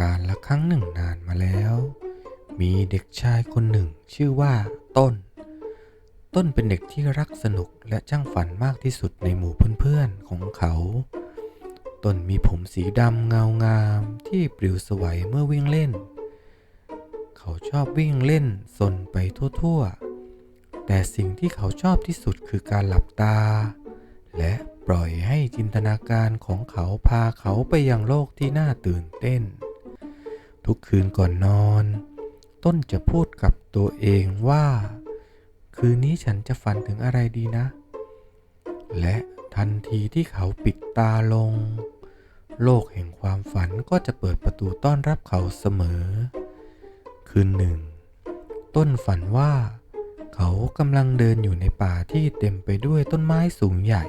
การละครั้งหนึ่งนานมาแล้ว มีเด็กชายคนหนึ่งชื่อว่าต้น ต้นเป็นเด็กที่รักสนุกและช่างฝันมากที่สุดในหมู่เพื่อนๆของเขา ต้นมีผมสีดำเงางามที่ปลิวสวัยเมื่อวิ่งเล่น เขาชอบวิ่งเล่นสนไปทั่วๆ แต่สิ่งที่เขาชอบที่สุดคือการหลับตา และปล่อยให้จินตนาการของเขาพาเขาไปยังโลกที่น่าตื่นเต้น ทุกคืนก่อนนอน ต้นจะพูดกับตัวเองว่า คืนนี้ฉันจะฝันถึงอะไรดีนะ และทันทีที่เขาปิดตาลง โลกแห่งความฝันก็จะเปิดประตูต้อนรับเขาเสมอ คืนหนึ่ง ต้นฝันว่า เขากำลังเดินอยู่ในป่าที่เต็มไปด้วยต้นไม้สูงใหญ่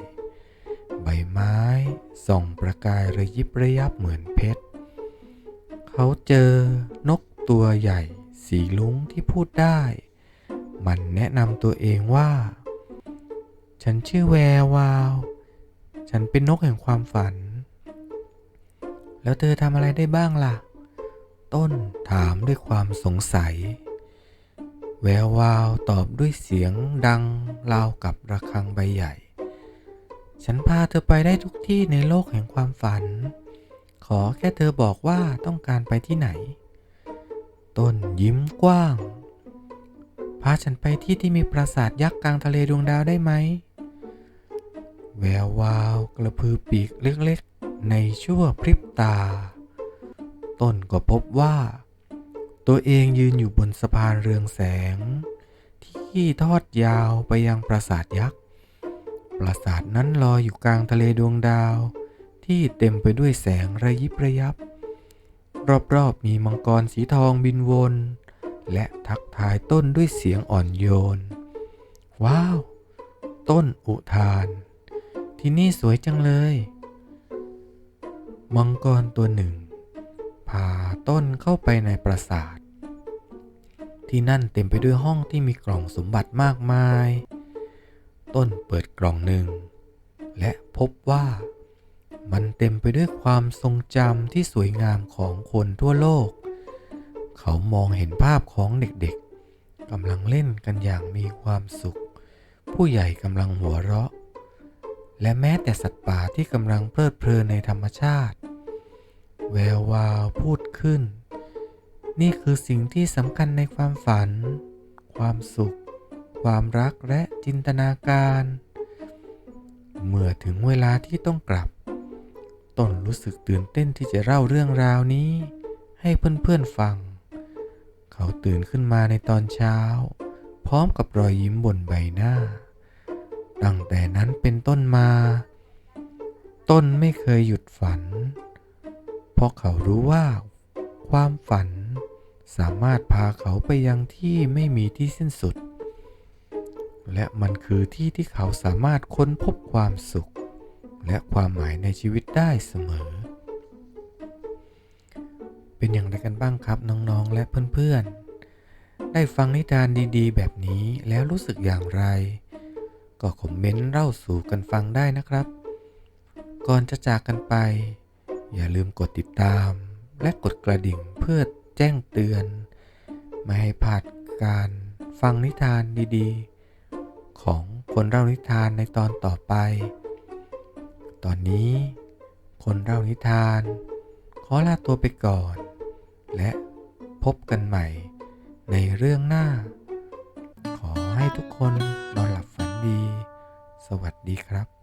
ใบไม้ส่องประกายระยิบระยับเหมือนเพชร เขาเจอนกตัวใหญ่สีลุ้งที่พูดได้ มันแนะนำตัวเองว่า ฉันชื่อแวววาว ฉันเป็นนกแห่งความฝัน แล้วเธอทำอะไรได้บ้างล่ะ ต้นถามด้วยความสงสัย แวววาวตอบด้วยเสียงดังราวกับระฆังใบใหญ่ ฉันพาเธอไปได้ทุกที่ในโลกแห่งความฝัน ขอแค่เธอบอกว่าต้องการไปที่ไหน ต้นยิ้มกว้าง พาฉันไปที่ที่มีปราสาทยักษ์กลางทะเลดวงดาวได้ไหม แวววาวกระพือปีกเล็กๆ ในชั่วพริบตา ต้นก็พบว่า ตัวเองยืนอยู่บนสะพานเรืองแสง ที่ทอดยาวไปยังปราสาทยักษ์ ปราสาทนั้นลอยอยู่กลางทะเลดวงดาว ที่เต็มไปด้วยแสงระยิบระยับ รอบๆมีมังกรสีทองบินวน และทักทายต้นด้วยเสียงอ่อนโยน ว้าว ต้นอุทาน ที่นี่สวยจังเลย มังกรตัวหนึ่งพาต้นเข้าไปในปราสาท ที่นั่นเต็มไปด้วยห้องที่มีกล่องสมบัติมากมาย ต้นเปิดกล่องหนึ่ง และพบว่า เต็มไปด้วยความทรงจำที่สวยงามของคนทั่วโลก เขามองเห็นภาพของเด็กๆกำลังเล่นกันอย่างมีความสุข ผู้ใหญ่กำลังหัวเราะ และแม้แต่สัตว์ป่าที่กำลังเพลิดเพลินในธรรมชาติ แวววาวพูดขึ้น นี่คือสิ่งที่สำคัญในความฝัน ความสุข ความรักและจินตนาการ เมื่อถึงเวลาที่ต้องกลับ ต้นรู้สึกตื่นเต้นที่จะเล่าเรื่องราวนี้ ให้เพื่อนๆฟัง เขาตื่นขึ้นมาในตอนเช้า พร้อมกับรอยยิ้มบนใบหน้า ตั้งแต่นั้นเป็นต้นมา ต้นไม่เคยหยุดฝัน เพราะเขารู้ว่า ความฝันสามารถพาเขาไปยังที่ไม่มีที่สิ้นสุด และมันคือที่ที่เขาสามารถค้นพบความสุข และความหมายในชีวิตได้เสมอ เป็นอย่างไรกันบ้างครับน้องๆและเพื่อนๆ ได้ฟังนิทานดีๆ แบบนี้แล้วรู้สึกอย่างไร ก็คอมเมนต์เล่าสู่กันฟังได้นะครับ ก่อนจะจากกันไป อย่าลืมกดติดตาม และกดกระดิ่งเพื่อแจ้งเตือน ไม่ให้พลาดการฟังนิทานดีๆ ของคนเล่านิทานในตอนต่อไป ตอนนี้ คนเล่านิทาน ขอลาตัวไปก่อน และพบกันใหม่ในเรื่องหน้า ขอให้ทุกคนนอนหลับฝันดี สวัสดีครับ